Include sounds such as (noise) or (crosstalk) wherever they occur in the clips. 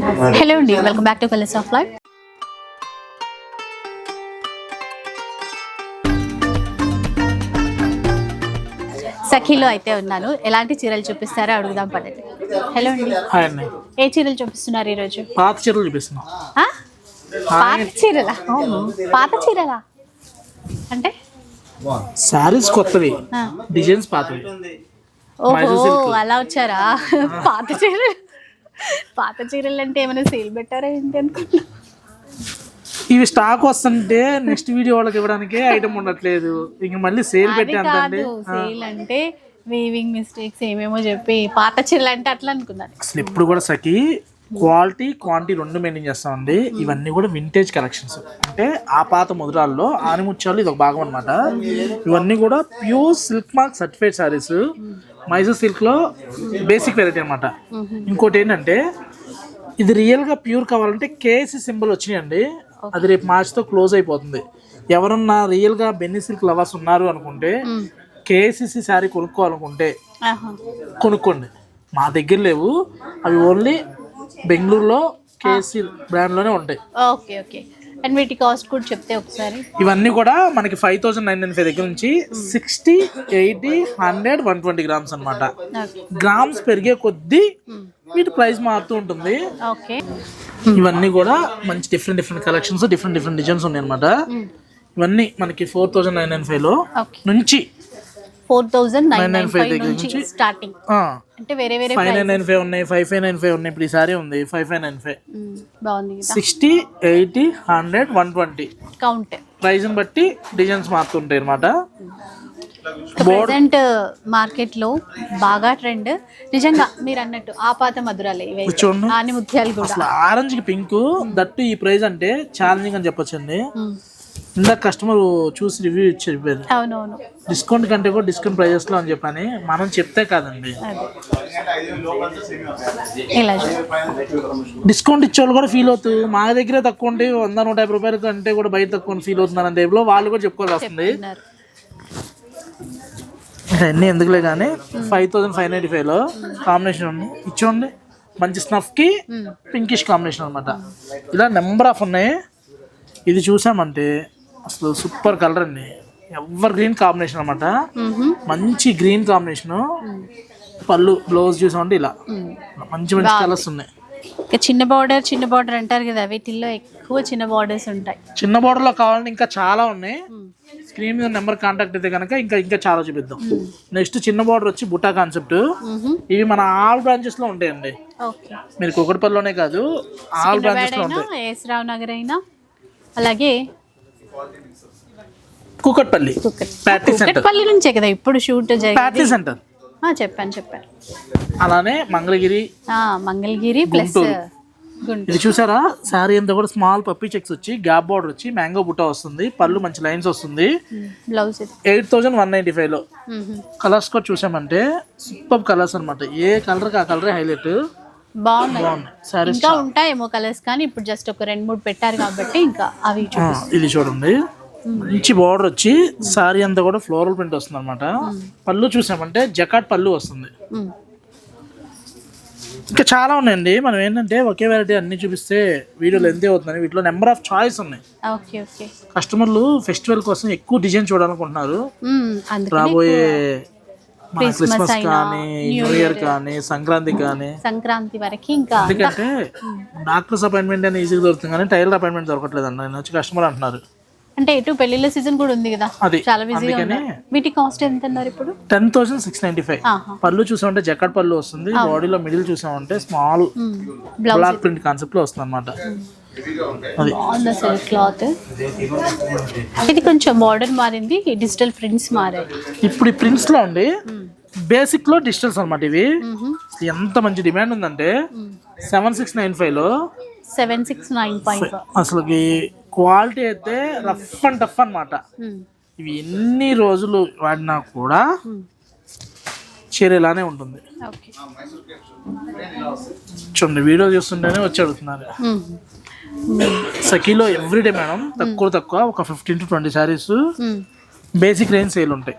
Hello అండి welcome back to colours of life సఖీలో అయితే ఉన్నాను. ఎలాంటి చీరలు చూపిస్తారో అడుగుదాం పడండి హలో అండి హాయ్ ఏ చీరలు చూపిస్తున్నారు ఈరోజు? పాత చీరలు చూపిస్తున్నాం. ఆ? పాత చీరలా? పాత చీరలా? అంటే? శారీస్ కొత్తవి. ఆ. డిజైన్స్ పాతవి. ఓహో మైసూర్ సిల్క్. అలా వచ్చారా? పాత చీరలు? పాత చీరలు అంటే ఏమైనా సేల్ పెట్టారా ఏంటి అనుకున్నా ఇవి స్టాక్ వస్తుంటే నెక్స్ట్ వీడియో వాళ్ళకి ఇవ్వడానికి ఐటమ్ ఉండట్లేదు. ఇంక మళ్ళీ సేల్ అది పెట్టి కాదు సేల్ అంటే వీవింగ్ మిస్టేక్స్ ఏమేమో చెప్పి పాత చీరలు అంటే అట్లా అనుకున్నాను. అసలు ఎప్పుడు కూడా సకి క్వాలిటీ క్వాంటిటీ రెండు మెయింటైన్ చేస్తామండి ఇవన్నీ కూడా వింటేజ్ కలెక్షన్స్ అంటే ఆ పాత ముద్రాల్లో ఆనిముత్యాలు ఇది ఒక భాగం అనమాట ఇవన్నీ కూడా pure silk mark certified saris Mysore సిల్క్లో బేసిక్ వెరైటీ అనమాట ఇంకోటి ఏంటంటే ఇది రియల్గా ప్యూర్ కావాలంటే కేసీ సింబల్ వచ్చినాయండి. అది రేపు మార్చ్తో క్లోజ్ అయిపోతుంది. ఎవరన్నా రియల్గా బెన్నీ సిల్క్ లవర్స్ ఉన్నారు అనుకుంటే కేసీసీ శారీ కొనుక్కోవాలనుకుంటే. కొనుక్కోండి. మా దగ్గర లేవు. అవి ఓన్లీ బెంగళూరులో కేసీ బ్రాండ్లోనే ఉంటాయి. Okay okay. అండ్ వీటి కాస్ట్ కూడా చెప్తే ఒకసారి. ఇవన్నీ కూడా మనకి five thousand nine nine five దగ్గర నుంచి sixty eighty hundred one twenty grams అనమాట గ్రామ్స్ పెరిగే కొద్దీ వీటి ప్రైస్ మారుతూ ఉంటుంది. ఓకే ఇవన్నీ కూడా మంచి different different collections different different designs ఉన్నాయి అనమాట ఇవన్నీ మనకి ఫోర్ థౌసండ్ నైన్ నైన్ ఫైవ్లో నుంచి four thousand nine nine 995 five నుంచి స్టార్టింగ్ అంటే వేరే వేరే ఫైవ్ నైన్ నైన్ ఫైవ్ ఉన్నాయి ఫైవ్ ఫైవ్ నైన్ ఫైవ్ ఉన్నాయి ఇప్పుడు ఈ సారీ ఉంది ఫైవ్ ఫైవ్ నైన్ ఫైవ్. బాగుంది sixty eighty hundred one twenty. Count ప్రైస్ని బట్టి డిజైన్స్ మారుతుంటాయి అనమాట ప్రెసెంట్ మార్కెట్లో బాగా ట్రెండ్ నిజంగా మీరు అన్నట్టు ఆపాత మధురాలే. ఆని ముత్యాలు కూడా. ఆరెంజ్కి పింక్ దట్టు ఈ ప్రైస్ అంటే ఛాలెంజింగ్ అని చెప్పొచ్చండి. ఇందాక కస్టమర్ చూసి రివ్యూ ఇచ్చి చెప్పారు అవునవును. డిస్కౌంట్ కంటే కూడా డిస్కౌంట్ ప్రైజెస్లో అని చెప్పని మనం చెప్తే కాదండి. ఇలా. డిస్కౌంట్ ఇచ్చేవాళ్ళు కూడా ఫీల్ అవుతూ మా దగ్గరే తక్కువ ఉంటే వంద నూట యాభై రూపాయల కంటే కూడా బయట తక్కువ ఫీల్ అవుతున్నారు అంటే వాళ్ళు కూడా చెప్పుకోవాల్సి వస్తుంది. అన్నీ ఎందుకులే కానీ ఫైవ్ థౌసండ్ ఫైవ్ నైంటీ ఫైవ్లో కాంబినేషన్ ఉంది. ఇచ్చోండి మంచి స్నఫ్కి పింకిష్ కాంబినేషన్ అనమాట ఇలా నెంబర్ ఆఫ్ ఉన్నాయి. ఇది చూసామంటే అసలు సూపర్ కలర్ అండి. ఎవర్ గ్రీన్ కాంబినేషన్ అనమాట. మంచి గ్రీన్ కాంబినేషన్. పళ్ళు బ్లౌజ్ చూసామంటే ఇలా. మంచి మంచి కలర్స్ ఉన్నాయి. ఇక చిన్న బార్డర్ చిన్న బార్డర్ అంటారు కదా వీటిల్లో ఎక్కువ చిన్న బార్డర్స్ ఉంటాయి. చిన్న border లో కావాలంటే ఇంకా చాలా ఉన్నాయి. స్క్రీన్ మీద నెంబర్ కాంటాక్ట్ అయితే కనుక ఇంకా ఇంకా చాలా చూపిద్దాం. నెక్స్ట్ చిన్న బార్డర్ వచ్చి బుట్టా కాన్సెప్ట్. ఇవి మన ఆల్ బ్రాంచెస్లో ఉంటాయండి మీరు కుకట్పల్లిలోనే కాదు ఆల్ బ్రాంచెస్లో ఉంటాయి. ఎస్ రావు నగర్ అయినా అలాగే కుకట్పల్లి. కుక్కట్పల్లి నుంచే కదా ఇప్పుడు షూట్ జరిగింది? సెంటర్ ఆ, చెప్పాను చెప్పాను. అలానే మంగళగిరి ఆ, మంగళగిరి ప్లస్ ఇది చూసారా? శారీ అంతా కూడా స్మాల్ పప్పీ చెక్స్ వచ్చి గ్యాప్ బార్డర్ వచ్చి మ్యాంగో బుట్ట వస్తుంది పళ్ళు మంచి లైన్స్ వస్తుంది. బ్లౌజ్ ఇది. ఎయిట్ థౌజండ్ వన్ నైంటీ ఫైవ్లో. కలర్స్ కూడా చూసామంటే సూపర్ కలర్స్ అన్నమాట. ఏ కలర్కి ఆ కలరే హైలైట్ బాగున్నాయి. ఇంకా ఉంటాయేమో కలర్స్ కానీ ఇప్పుడు జస్ట్ ఒక రెండు మూడు పెట్టారు కాబట్టి ఇంకా అవి ఇది చూడండి. మంచి బార్డర్ వచ్చి సారీ అంతా కూడా ఫ్లోరల్ ప్రింట్ వస్తుంది అనమాట పళ్ళు చూసామంటే జకాట్ పళ్ళు వస్తుంది. ఇంకా చాలా ఉన్నాయండి. మనం ఏంటంటే ఒకే వెరైటీ అన్ని చూపిస్తే వీడియోలు ఎంతే అవుతుందని. వీటిలో నెంబర్ ఆఫ్ చాయిస్ ఉన్నాయి. కస్టమర్లు ఫెస్టివల్ కోసం ఎక్కువ డిజైన్ చూడాలనుకుంటున్నారు. రాబోయే క్రిస్మస్ కానీ న్యూ ఇయర్ కానీ సంక్రాంతి కానీ. సంక్రాంతి వరకు ఇంకా ఎందుకంటే డాక్టర్స్ అపాయింట్మెంట్ అని ఈజీగా దొరుకుతుంది కానీ టైలర్ అపాయింట్మెంట్ దొరకట్లేదు అండి నేను వచ్చి కస్టమర్ అంటున్నారు. అంటే ఎటు పెళ్ళిళ్ళ సీజన్ కూడా ఉంది కదా. అది. చాలా బిజీగా వీటి కాస్ట్ ఎంత అన్నారు ఇప్పుడు? Ten thousand six ninety five. పళ్ళు చూసామంటే జక్కడ్ పళ్ళు వస్తుంది. బాడీలో మిడిల్ చూసామంటే స్మాల్ బ్లాక్ ప్రింట్ కాన్సెప్ట్లో వస్తుంది అనమాట బాగుంది అసలు క్లాత్ ఇది కొంచెం బార్డర్ మారింది డిజిటల్ ప్రింట్స్ మారాయి. ఇప్పుడు ఈ ప్రింట్స్లో అండి బేసిక్లో డిజిటల్స్ అనమాట ఇవి. ఎంత మంచి డిమాండ్ ఉందంటే సెవెన్ సిక్స్ నైన్ ఫైవ్లో సెవెన్ సిక్స్ నైన్ పాయింట్ అసలుకి క్వాలిటీ అయితే రఫ్ అండ్ టఫ్ అనమాట ఇవి ఎన్ని రోజులు వాడినా కూడా చీర ఇలానే ఉంటుంది. ఓకే. చూడండి వీడియో చూస్తుంటేనే వచ్చి అడుగుతున్నారు. సఖీలో ఎవ్రీడే మేడం తక్కువ తక్కువ ఒక fifteen to twenty saris basic range sale ఉంటాయి.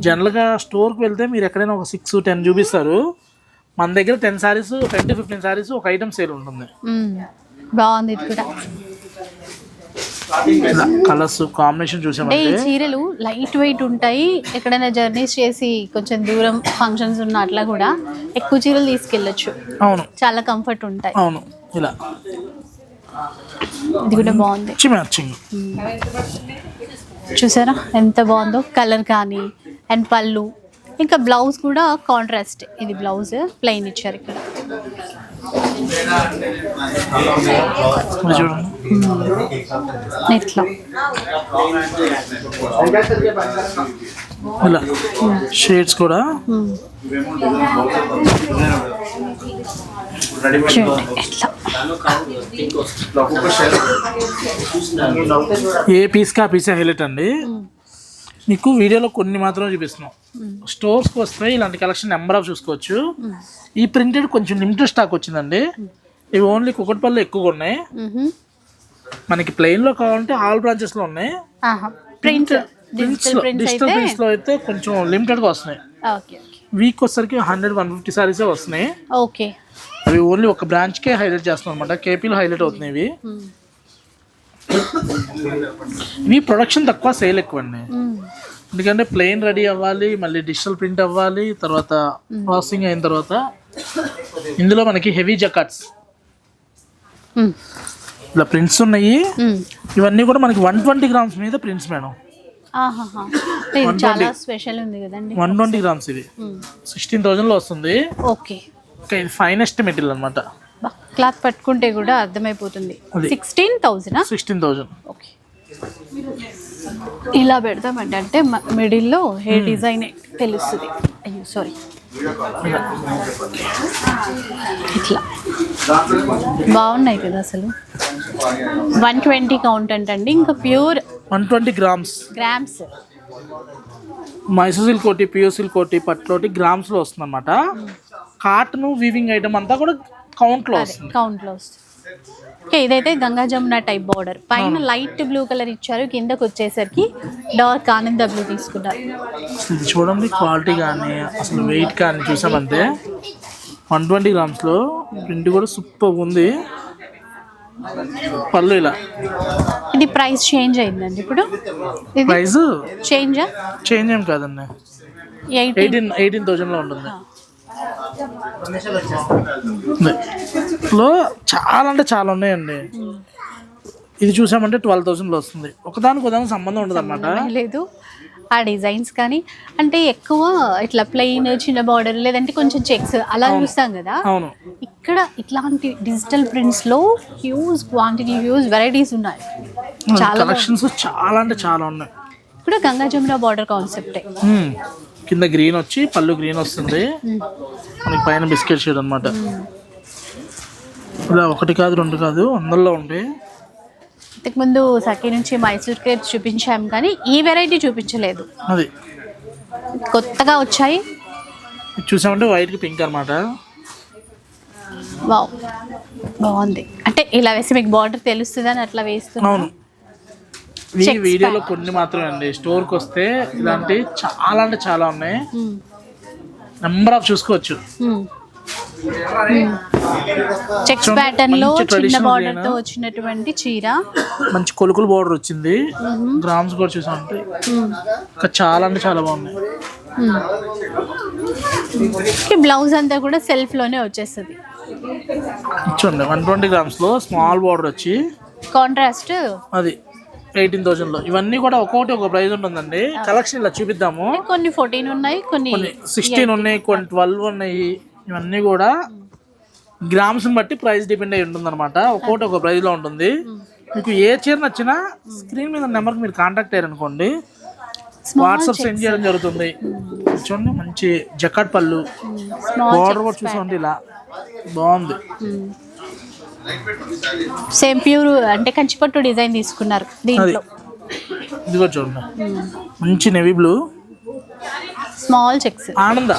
జనరల్గా స్టోర్కి వెళ్తే మీరు ఎక్కడైనా ఒక సిక్స్ టెన్ చూపిస్తారు. మన దగ్గర ten saris ten to fifteen saris ఒక ఐటమ్ సేల్ ఉంటుంది. బాగుంది ఇది కూడా. కలర్స్ కాంబినేషన్ అంటే ఈ చూసామంటే చీరలు లైట్ వెయిట్ ఉంటాయి. ఎక్కడైనా జర్నీస్ చేసి కొంచెం దూరం ఫంక్షన్స్ ఉన్న అట్లా కూడా ఎక్కువ చీరలు తీసుకెళ్ళొచ్చు. అవును. చాలా కంఫర్ట్ ఉంటాయి. అవును. ఇలా. ఇది కూడా బాగుంది మ్యాచింగ్ చూసారా? ఎంత బాగుందో కలర్ కానీ అండ్ పళ్ళు. ఇంకా బ్లౌజ్ కూడా కాంట్రాస్ట్ ఇది బ్లౌజ్ ప్లెయిన్ ఇచ్చారు ఇక్కడ. ఇట్లా ఇలా. షేడ్స్ కూడా. ఇట్లా ఏ పీస్కి ఆ పీసే హైలైట్ అండి మీకు వీడియోలో కొన్ని మాత్రమే చూపిస్తున్నాం. స్టోర్స్కి వస్తే ఇలాంటి కలెక్షన్ నెంబర్ ఆఫ్ చూసుకోవచ్చు. ఈ ప్రింటెడ్ కొంచెం లిమిటెడ్ స్టాక్ వచ్చిందండి. ఇవి ఓన్లీ కుకట్పల్లి ఎక్కువగా ఉన్నాయి. మనకి ప్లెయిన్లో కావాలంటే ఆల్ బ్రాంచెస్లో ఉన్నాయి. ప్రింట్ డిజిటల్ ప్రింట్స్ డిజిటల్ అయితే ప్రింట్స్లో అయితే కొంచెం లిమిటెడ్గా వస్తున్నాయి. ఓకే. వీక్ వచ్చేసరికి హండ్రెడ్ వన్ ఫిఫ్టీ సారీసే వస్తున్నాయి ఓకే అవి ఓన్లీ ఒక బ్రాంచ్కే హైలైట్ చేస్తున్నాం అనమాట కేపీలో హైలైట్ అవుతున్నాయి ఇవి. ఇవి ప్రొడక్షన్ తక్కువ సేల్ ఎక్కువ అండి. ఎందుకంటే ప్లెయిన్ రెడీ అవ్వాలి మళ్ళీ డిజిటల్ ప్రింట్ అవ్వాలి తర్వాత ప్రాసెసింగ్ అయిన తర్వాత ఇందులో మనకి హెవీ జకాట్స్. ఇలా ప్రింట్స్ ఉన్నాయి. ఇవన్నీ కూడా మనకి వన్ ట్వంటీ గ్రామ్స్ మీద ప్రింట్స్ మేడం చాలా స్పెషల్ ఉంది కదండి. వన్ ట్వంటీ గ్రామ్స్ ఇది. సిక్స్టీన్ థౌజండ్లో వస్తుంది. ఓకే ఇంకా ఇది ఫైనెస్ట్ మెటీరియల్ అనమాట క్లాత్ పట్టుకుంటే కూడా అర్థమైపోతుంది. Sixteen thousand sixteen thousand okay ఇలా పెడతామంటే అంటే మిడిల్లో హే డిజైన్ తెలుస్తుంది. అయ్యో సారీ ఇట్లా. బాగున్నాయి కదా అసలు. వన్ ట్వంటీ కౌంటెంట్ అండి ఇంకా pure one twenty grams. Grams. Mysore silk కోటి పియో సిల్క్ కోటి పట్లోటి గ్రామ్స్లో వస్తుంది అనమాట కాటన్ వీవింగ్ ఐటమ్ అంతా కూడా కౌంట్లో వస్తుంది. కౌంట్లో వస్తుంది. ఓకే ఇదైతే గంగా జమున టైప్ బార్డర్. పైన లైట్ బ్లూ కలర్ ఇచ్చారు కిందకు వచ్చేసరికి డార్క్ ఆనంద బ్లూ తీసుకున్నారు. చూడండి క్వాలిటీ కానీ అసలు వెయిట్ కానీ చూసామంటే వన్ ట్వంటీ గ్రామ్స్లో ప్రింట్ కూడా సూపర్ ఉంది. పళ్ళు ఇలా ఇది ప్రైస్ చేంజ్ అయిందండి ఇప్పుడు? ప్రైస్? చేంజా? చేంజ్ ఏం కాదండి. ఎయిటీ ఎయిటీన్ ఎయిటీన్ థౌజండ్లో ఉంటుంది. లో చాలా అంటే చాలా ఉన్నాయండి. ఇది చూసామంటే ట్వెల్వ్ థౌసండ్లో వస్తుంది. ఒకదానికి ఒకదానికి సంబంధం ఉండదు అనమాట లేదు. ఆ డిజైన్స్ కానీ అంటే ఎక్కువ ఇట్లా ప్లెయిన్ చిన్న బార్డర్ లేదంటే కొంచెం చెక్స్ అలా చూస్తాం కదా. ఇక్కడ ఇట్లాంటి డిజిటల్ ప్రింట్స్లో హ్యూజ్ క్వాంటిటీ హ్యూజ్ వెరైటీస్ ఉన్నాయి. చాలా కలెక్షన్స్ చాలా అంటే చాలా ఉన్నాయి. ఇప్పుడు గంగా జమున బార్డర్ కాన్సెప్టే. కింద గ్రీన్ వచ్చి పళ్ళు గ్రీన్ వస్తుంది. మనకి పైన బిస్కెట్ షేడ్ అనమాట ఇలా ఒకటి కాదు రెండు కాదు అందులో ఉంటాయి ఇంతకుముందు సఖీ నుంచి మైసూర్ క్రేప్స్ చూపించాం కానీ ఈ వెరైటీ చూపించలేదు. అది. కొత్తగా వచ్చాయి. చూసామంటే వైట్కి పింక్ అనమాట వావ్. బాగుంది. అంటే ఇలా వేసి మీకు బార్డర్ తెలుస్తుందని అట్లా వేస్తున్నా. అవును. ఈ వీడియోలో కొన్ని మాత్రమే అండి. స్టోర్కి వస్తే ఇలాంటి చాలా అంటే చాలా ఉన్నాయి. నెంబర్ ఆఫ్ చూసుకోవచ్చు. చెక్స్ చూడండి, ప్యాటర్న్లో చిన్న బార్డర్తో. వచ్చినటువంటి చీర. మంచి కొలుకులు బార్డర్ వచ్చింది. గ్రామ్స్ కూడా చూసామంటే ఇంకా చాలా అంటే చాలా బాగున్నాయి. బ్లౌజ్ అంతా కూడా సెల్ఫ్లోనే వచ్చేస్తుంది. చూడండి వన్ ట్వంటీ గ్రామ్స్లో స్మాల్ బార్డర్ వచ్చి కాంట్రాస్ట్ అది ఎయిటీన్ థౌజండ్లో ఇవన్నీ కూడా ఒక్కొక్కటి ఒక ప్రైస్ ఉంటుందండి. కలెక్షన్ ఇలా చూపిద్దాము. కొన్ని ఫోర్టీన్ ఉన్నాయి కొన్ని సిక్స్టీన్ ఉన్నాయి కొన్ని ట్వెల్వ్ ఉన్నాయి. ఇవన్నీ కూడా గ్రామ్స్ని బట్టి ప్రైస్ డిపెండ్ అయి ఉంటుంది అనమాట ఒక్కొక్కటి ఒక ప్రైస్లో ఉంటుంది. మీకు ఏ చీర నచ్చినా స్క్రీన్ మీద నెంబర్కి మీరు కాంటాక్ట్ అయ్యారనుకోండి వాట్సాప్ సెండ్ చేయడం జరుగుతుంది. చూడండి మంచి జకాట్ పళ్ళు. బార్డర్ కూడా చూసుకోండి ఇలా. బాగుంది. సేమ్ ప్యూర్ అంటే కంచిపట్టు డిజైన్ తీసుకున్నారు అది దీంట్లో. ఇది కూడా చూడండి. మంచి నెవీ బ్లూ స్మాల్ చెక్స్ ఆనంద.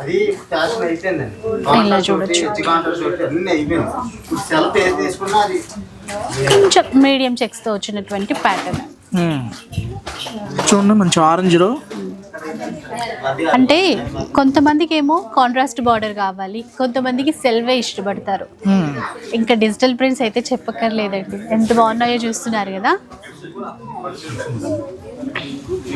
అది ఫ్యాషన్ అయిపోయిందండి. అన్ని అయిపోయింది ఇప్పుడు ఏది తీసుకున్నా అది కొంచెం మీడియం చెక్స్తో వచ్చినటువంటి ప్యాటర్న్. చూడండి మంచి ఆరెంజ్లో అంటే కొంతమందికి ఏమో కాంట్రాస్ట్ బార్డర్ కావాలి కొంతమందికి సెల్వే ఇష్టపడతారు. ఇంకా డిజిటల్ ప్రింట్స్ అయితే చెప్పక్కర్లేదండి. ఎంత బాగున్నాయో చూస్తున్నారు కదా.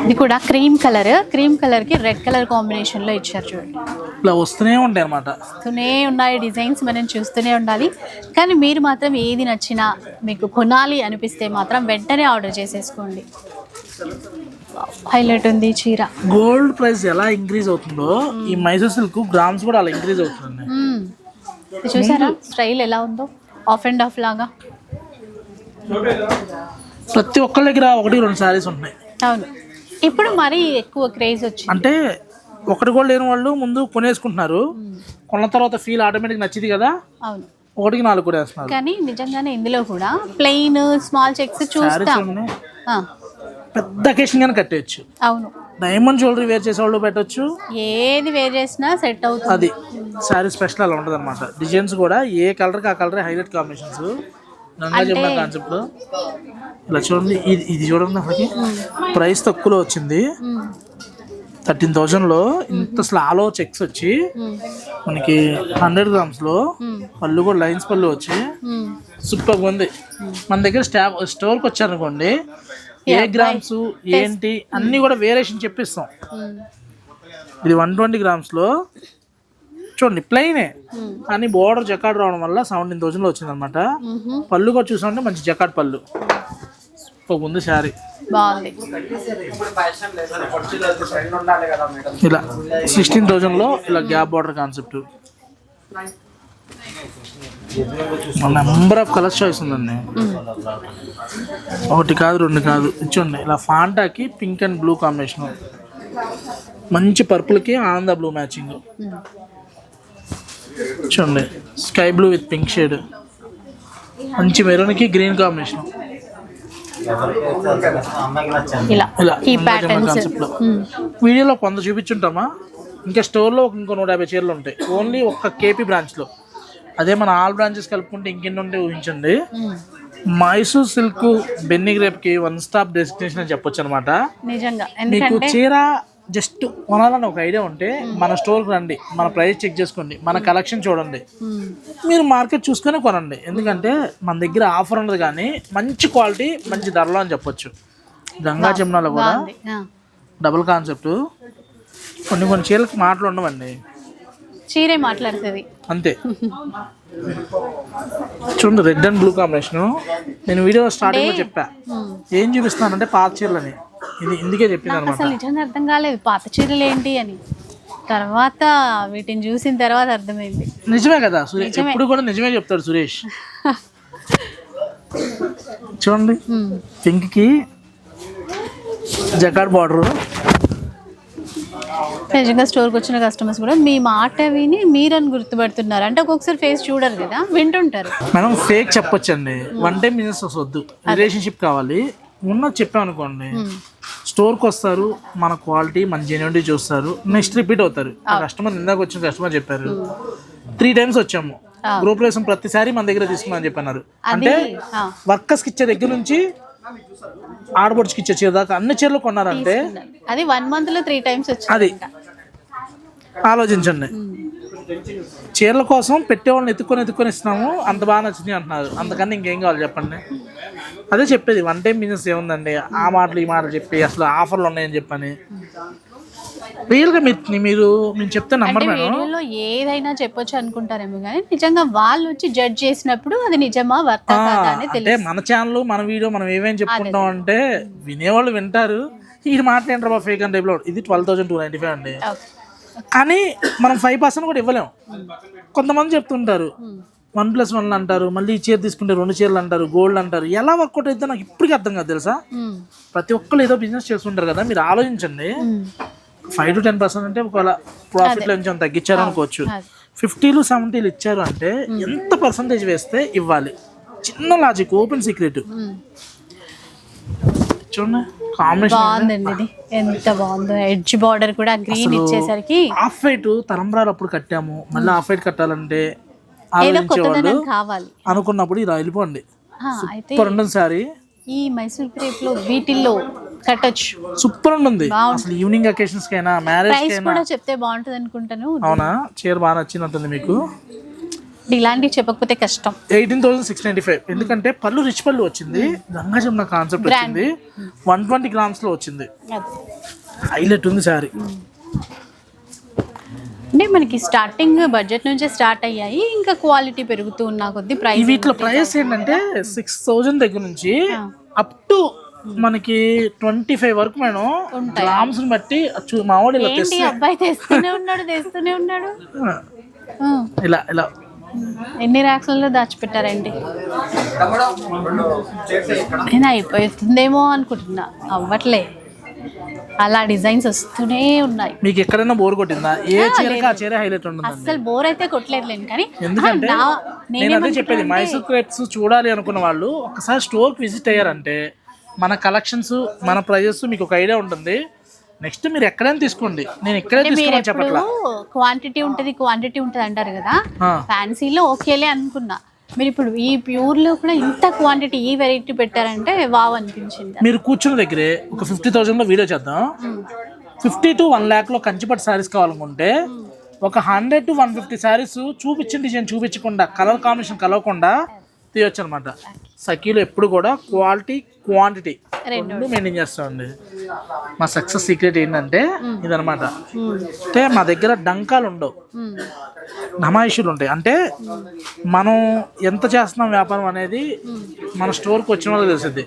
ఇది కూడా క్రీమ్ కలర్. క్రీమ్ కలర్కి రెడ్ కలర్ కాంబినేషన్లో ఇచ్చారు చూడండి. ఇలా వస్తూనే ఉంటాయి అనమాట వస్తూనే ఉన్నాయి డిజైన్స్ మనం చూస్తూనే ఉండాలి. కానీ మీరు మాత్రం ఏది నచ్చినా మీకు కొనాలి అనిపిస్తే మాత్రం వెంటనే ఆర్డర్ చేసేసుకోండి. హైలైట్ ఉంది చీర. గోల్డ్ ప్రైస్ ఎలా ఇంక్రీజ్ అవుతుందో ఈ మైసూర్ సిల్క్ గ్రామ్స్ కూడా అలా ఇంక్రీజ్ అవుతుంది చూసారా? స్టైల్ ఎలా ఉందో? ఆఫ్ అండ్ ఆఫ్ లాగా. ప్రతి ఒక్కరి దగ్గర ఒకటి రెండు శారీస్ ఉన్నాయి అవును. ఇప్పుడు మరీ ఎక్కువ క్రేజ్ వచ్చింది. అంటే ఒకటి కూడా లేని వాళ్ళు ముందు కొనేసుకుంటున్నారు. కొన్న తర్వాత ఫీల్ ఆటోమేటిక్ నచ్చింది కదా? అవును. ఒకటికి నాలుగు కొనేస్తున్నారు కానీ నిజంగానే ఇందులో కూడా ప్లెయిన్ స్మాల్ చెక్స్ చూస్తాం. పెద్ద అకేషన్ కానీ కట్టేయచ్చు. అవును. డైమండ్ జ్యువెలరీ వేర్ చేసే వాళ్ళు పెట్టొచ్చు. ఏది వేర్ చేసినా సెట్ అవుతుంది. అది. శారీ స్పెషల్ అలా ఉంటుంది అనమాట డిజైన్స్ కూడా ఏ కలర్కి ఆ కలర్ హైలైట్ కాంబినేషన్స్ ఇలా చూడండి ఇది ఇది చూడండి అసలుకి ప్రైస్ తక్కువలో వచ్చింది. థర్టీన్ థౌజండ్లో ఇంత స్లాలో చెక్స్ వచ్చి. మనకి హండ్రెడ్ గ్రామ్స్లో. పళ్ళు కూడా లైన్స్ పళ్ళు వచ్చి మ్మ్. సూపర్గా ఉంది మన దగ్గర స్టాఫ్ స్టోర్కి వచ్చారనుకోండి ఏ గ్రామ్స్ ఏంటి అన్నీ కూడా వేరియేషన్ చెప్పిస్తాం. ఇది వన్ ట్వంటీ గ్రామ్స్లో చూడండి ప్లెయినే. కానీ బోర్డర్ జకాడ్ రావడం వల్ల సెవెంటీన్ థౌజండ్లో వచ్చింది అనమాట. పళ్ళు కూడా చూసామంటే మంచి జకాడ్ పళ్ళు. ఒక ఉంది శారీ. బాగుంది. ఇలా సిక్స్టీన్ థౌజండ్లో ఇలా gap border concept number of colours choice ఉందండి. ఒకటి కాదు రెండు కాదు. చూడండి ఇలా ఫాంటాకి పింక్ అండ్ బ్లూ కాంబినేషన్ మంచి పర్పుల్కి ఆనంద బ్లూ మ్యాచింగ్. చూడండి. Sky blue with pink shade. మంచి మెరూన్కి గ్రీన్ కాంబినేషన్. ఇలా. ఇలా. ఈ ప్యాటర్న్స్ కాన్సెప్ట్లో వీడియోలో కొంత చూపించుంటామా? ఇంకా స్టోర్లో ఇంకో నూట యాభై చీరలు ఉంటాయి. ఓన్లీ ఒక్క కేపీ బ్రాంచ్లో. అదే మన ఆల్ బ్రాంచెస్ కలుపుకుంటే ఇంకెన్ని ఉంటాయి ఊహించండి. మైసూర్ సిల్క్ బెన్ని గ్రేప్కి వన్ స్టాప్ డెస్టినేషన్ అని చెప్పొచ్చు అనమాట మీకు చీర జస్ట్ కొనాలని ఒక ఐడియా ఉంటే మన స్టోర్కి రండి మన ప్రైస్ చెక్ చేసుకోండి మన కలెక్షన్ చూడండి. మ్మ్. మీరు మార్కెట్ చూసుకొని కొనండి. ఎందుకంటే మన దగ్గర ఆఫర్ ఉండదు కానీ మంచి క్వాలిటీ మంచి ధరలో అని చెప్పొచ్చు. గంగా జమునాలో కూడా. Double concept. కొన్ని కొన్ని చీరలకు మాటలు ఉండవండి. చీరే మాట్లాడుతుంది. అంతే. చూడండి రెడ్ అండ్ బ్లూ కాంబినేషన్. నేను వీడియో స్టార్టింగ్లో చెప్పా. మ్మ్. ఏం చూపిస్తానంటే పాత చీరలని. ఇది ఇందుకే చెప్పింది అసలు నిజంగా అర్థం కాలేదు. పాత చీరలు ఏంటి అని. తర్వాత వీటిని చూసిన తర్వాత అర్థమైంది. నిజమే కదా సురేష్ ఎప్పుడు కూడా నిజమే చెప్తాడు సురేష్. (laughs) చూడండి. పింక్కి జకాడ్ బార్డర్. నిజంగా స్టోర్కి వచ్చిన కస్టమర్స్ కూడా మీ మాట విని మీరని గుర్తుపడుతున్నారు. అంటే ఒక్కొక్కసారి ఫేస్ చూడరు కదా వింటుంటారు. మనం ఫేక్ చెప్పొచ్చండి. వన్ టైం బిజినెస్ వద్దు. రిలేషన్షిప్ కావాలి. ఉన్నది చెప్పామనుకోండి స్టోర్కి వస్తారు మన క్వాలిటీ మన జెన్యునిటీ చూస్తారు నెక్స్ట్ రిపీట్ అవుతారు. కస్టమర్ ఇందాక వచ్చిన కస్టమర్ చెప్పారు. త్రీ టైమ్స్ వచ్చాము. గ్రూప్ వేసిన ప్రతిసారి మన దగ్గర తీసుకున్నామని చెప్పన్నారు. అంటే వర్కర్స్కి ఇచ్చే దగ్గర నుంచి ఆడబడుచుకి ఇచ్చే చీర దాకా అన్ని చీరలు కొన్నారంటే అది వన్ మంత్లో త్రీ టైమ్స్ అది. ఆలోచించండి. చీరల కోసం పెట్టేవాళ్ళని ఎత్తుకొని ఎత్తుకొని ఇస్తున్నాము. అంత బాగా నచ్చింది అంటున్నారు. అంతకన్నా ఇంకేం కావాలి చెప్పండి? అదే చెప్పేది. వన్ టైం బిజినెస్ ఏముందండి? ఆ మాటలు ఈ మాటలు చెప్పి అసలు ఆఫర్లు ఉన్నాయని చెప్పని. రియల్గా మీరు మీరు మేము చెప్తే నమ్మరు వీడియోలో ఏదైనా చెప్పొచ్చు అనుకుంటారేమో కానీ నిజంగా వాళ్ళు వచ్చి జడ్జ్ చేసినప్పుడు అది నిజమా వర్త అంటే మన ఛానల్ మన వీడియో మనం ఏమేం చెప్పుకుంటాం అంటే వినేవాళ్ళు వింటారు. ఈ మాట్లాడరు బా ఫేక్ అండ్ టైప్లో ఇది twelve thousand two ninety five అండి. కానీ మనం ఫైవ్ పర్సెంట్ కూడా ఇవ్వలేము కొంతమంది చెప్తుంటారు వన్ ప్లస్ వన్ అంటారు మళ్ళీ ఈ చీర తీసుకుంటే రెండు చీరలు అంటారు గోల్డ్ అంటారు ఎలా వర్కౌట్ అయితే నాకు ఇప్పటికీ అర్థం కాదు తెలుసా. ప్రతి ఒక్కరు ఏదో బిజినెస్ చేస్తుంటారు కదా మీరు ఆలోచించండి. ఫైవ్ టు టెన్ పర్సెంట్ అంటే ఒకవేళ ప్రాఫిట్ కొంచెం తగ్గించారు అనుకోవచ్చు. ఫిఫ్టీలు సెవెంటీలు ఇచ్చారు అంటే ఎంత పర్సంటేజ్ వేస్తే ఇవ్వాలి చిన్న లాజిక్ ఓపెన్ సీక్రెట్. చూడండి కాంబినేషన్ బాగుందండి ఇది. ఎంత బాగుందో. ఎడ్జ్ బార్డర్ కూడా గ్రీన్ ఇచ్చేసరికి. హాఫ్ వైట్ తలంబ్రాలు అప్పుడు కట్టాము. మళ్ళీ హాఫ్ వైట్ కట్టాలంటే ఆలోచించేవాళ్ళు కావాలి. అనుకున్నప్పుడు ఇలా వెళ్ళిపోండి సూపర్ ఉంటుంది సారీ. ఈ మైసూర్ క్రేప్లో వీటిల్లో కట్టొచ్చు. సూపర్ ఉంటుంది. అసలు ఈవినింగ్ అకేషన్స్ కైనా మ్యారేజ్ కూడా చెప్తే బాగుంటుంది అనుకుంటాను అవునా? చీర బాగా నచ్చినట్టుంది మీకు. ఇలాంటివి చెప్పకపోతే కష్టం. Eighteen thousand six ninety five. ఎందుకంటే పళ్ళు రిచ్ పళ్ళు వచ్చింది. గంగా జమున కాన్సెప్ట్. వచ్చింది. వన్ ట్వంటీ గ్రామ్స్లో వచ్చింది. హైలైట్ ఉంది సారీ. అంటే మనకి స్టార్టింగ్ బడ్జెట్ నుంచే స్టార్ట్ అయ్యాయి. ఇంకా క్వాలిటీ పెరుగుతూ ఉన్న కొద్ది ప్రైస్ వీటిలో ప్రైస్ ఏంటంటే సిక్స్ థౌజండ్ దగ్గర నుంచి అప్ టు మనకి ట్వంటీ ఫైవ్ వరకు మేడం గ్రామ్స్ బట్టి చూ- మా వాడు ఇలా ఏంటి తెస్తే. అబ్బాయి తెస్తూనే ఉన్నాడు తెస్తూనే ఉన్నాడు? ఇలా ఇలా. ఎన్ని ర్యాక్స్లలో దాచిపెట్టారండి? నేను అయిపోతుందేమో అనుకుంటున్నా. అవ్వట్లే. అలా డిజైన్స్ వస్తూనే ఉన్నాయి. మీకు ఎక్కడైనా బోర్ కొట్టిందా? ఏ చీరకి ఆ చీర హైలైట్ ఉంటుందండి? అస్సలు బోర్ అయితే కొట్టలేదులేండి కానీ ఎందుకంటే నేను అదే చెప్పేది మైసూర్ క్రేప్స్ చూడాలి అనుకున్న వాళ్ళు ఒకసారి స్టోర్కి విజిట్ అయ్యారంటే మన కలెక్షన్స్ మన ప్రైజెస్ మీకు ఒక ఐడియా ఉంటుంది. నెక్స్ట్ మీరు ఎక్కడైనా తీసుకోండి. నేను మీరు తీసుకోమని చెప్పట్లా. క్వాంటిటీ ఉంటుంది క్వాంటిటీ ఉంటుంది అంటారు కదా. ఫ్యాన్సీలో ఓకేలే అనుకున్నా. మీరు ఇప్పుడు ఈ ప్యూర్లో కూడా ఇంత క్వాంటిటీ ఈ వెరైటీ పెట్టారంటే వావ్ అనిపించింది. మీరు కూర్చున్న దగ్గరే ఒక ఫిఫ్టీ థౌజండ్లో వీడియో చేద్దాం. ఫిఫ్టీ టు వన్ ల్యాక్లో కంచిపట్టు శారీస్ కావాలనుకుంటే ఒక hundred to one fifty saris చూపించిన డిజైన్ చూపించకుండా కలర్ కాంబినేషన్ కలవకుండా తీయొచ్చు అనమాట సఖీలో ఎప్పుడు కూడా క్వాలిటీ క్వాంటిటీ రెండు మెయింటైన్ చేస్తామండి. మా సక్సెస్ సీక్రెట్ ఏంటంటే ఇదనమాట. అంటే మా దగ్గర డంకాలు ఉండవు. నమాయిషులు ఉంటాయి. అంటే మనం ఎంత చేస్తున్నాం వ్యాపారం అనేది మన స్టోర్కి వచ్చిన వాళ్ళకి తెలిసింది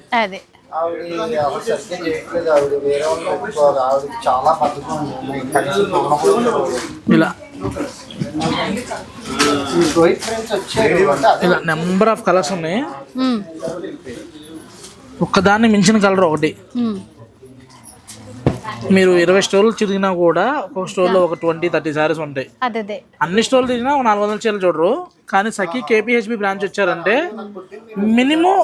ఇలా. ఇలా నెంబర్ ఆఫ్ కలర్స్ ఉన్నాయి. ఒక్కదాన్ని మించిన కలర్ ఒకటి. మీరు ఇరవై స్టోర్లు తిరిగినా కూడా ఒక్కొక్క స్టోర్లో ఒక ట్వంటీ థర్టీ సారీస్ ఉంటాయి. అన్ని స్టోర్లు తిరిగినా ఒక నాలుగు వందల చీరలు చూడరు. కానీ సఖీ కేపీహెచ్బి బ్రాంచ్ వచ్చారంటే మినిమం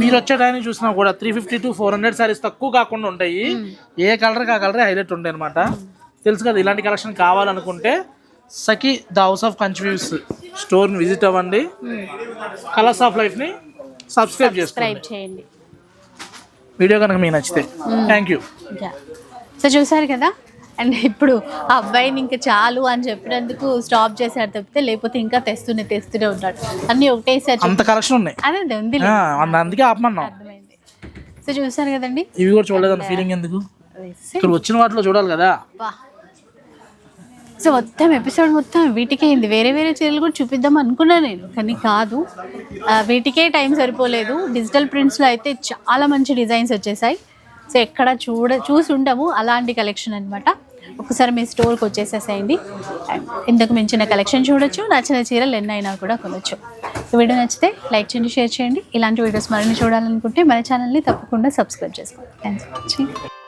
మీరు వచ్చే టైంకి చూసినా కూడా three fifty to four hundred saris తక్కువ కాకుండా ఉంటాయి. ఏ కలర్ ఆ కలరే హైలైట్ ఉంటాయి అనమాట తెలుసు కదా ఇలాంటి కలెక్షన్ కావాలనుకుంటే Sakhi the house of confuse స్టోర్ని visit అవ్వండి. కలర్స్ ఆఫ్ లైఫ్ని సబ్స్క్రైబ్ చేయండి. వీడియో కనుక మీకు నచ్చితే. Thank you. సో చూసారు కదా? అండ్ ఇప్పుడు ఆ అబ్బాయిని ఇంకా చాలు అని చెప్పినందుకు స్టాప్ చేశాడు తప్పితే లేకపోతే ఇంకా తెస్తూనే తెస్తూనే ఉన్నాడు అన్నీ ఒకటేసారి అంత కలెక్షన్ ఉన్నాయి. అదే ఉంది అందుకే ఆపమన్నాం. అర్థమైంది. సో చూసారు కదండి? ఇవి కూడా చూడలేదన్న ఫీలింగ్ ఎందుకు? ఇక్కడ వచ్చిన వాటిలో చూడాలి కదా. సో మొత్తం ఎపిసోడ్ మొత్తం వీటికే అయింది. వేరే వేరే చీరలు కూడా చూపిద్దాం అనుకున్నా నేను కానీ కాదు. వీటికే టైం సరిపోలేదు. డిజిటల్ ప్రింట్స్లో అయితే చాలా మంచి డిజైన్స్ వచ్చేసాయి. సో ఎక్కడ చూడ చూసి ఉండము. అలాంటి కలెక్షన్ అనమాట ఒకసారి మీ స్టోర్కి వచ్చేసేసేయండి. ఇంతకు మించిన కలెక్షన్ చూడొచ్చు నచ్చిన చీరలు ఎన్నైనా కూడా కొనొచ్చు. వీడియో నచ్చితే లైక్ చేయండి షేర్ చేయండి. ఇలాంటి వీడియోస్ మరిన్ని చూడాలనుకుంటే మన ఛానల్ని తప్పకుండా సబ్స్క్రైబ్ చేసుకోండి. Thanks for watching